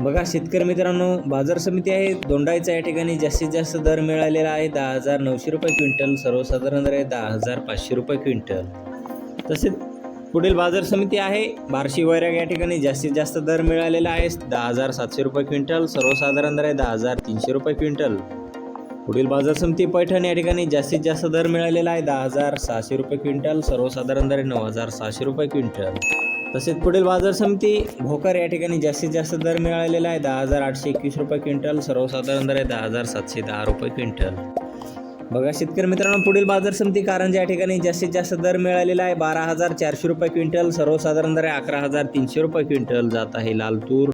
बघा शेतकरी मित्रांनो बाजार समिती आहे. दोंडाईचा या ठिकाणी जास्तीत जास्त दर मिळालेला आहे. दहा हजार नऊशे रुपये क्विंटल सर्वसाधारण दर आहे दहा हजार पाचशे रुपये क्विंटल. तसेच पुढील बाजार समिती आहे. बार्शी वैराग या ठिकाणी जास्तीत जास्त दर मिळालेला आहे. दहा हजार सातशे रुपये क्विंटल सर्वसाधारण दर आहे दहा हजार तीनशे रुपये क्विंटल. पुढील बाजार समिती पैठण या ठिकाणी जास्तीत जास्त दर मिळालेला आहे. दहा हजार सहाशे रुपये क्विंटल सर्वसाधारण दर आहे नऊ हजार सहाशे रुपये क्विंटल. तसेच पुढील बाजार समिती भोकर या ठिकाणी जास्तीत जास्त दर मिळालेला आहे. दहा हजार आठशे एकवीस रुपये क्विंटल सर्वसाधारण दर आहे दहा हजार सातशे दहा रुपये क्विंटल. बघा शेतकरी मित्रांनो पुढील बाजार समिती कारंजा या ठिकाणी जास्तीत जास्त दर मिळालेला आहे. बारा हजार चारशे रुपये क्विंटल सर्वसाधारण दर आहे अकरा हजार तीनशे रुपये क्विंटल. जात आहे लाल तूर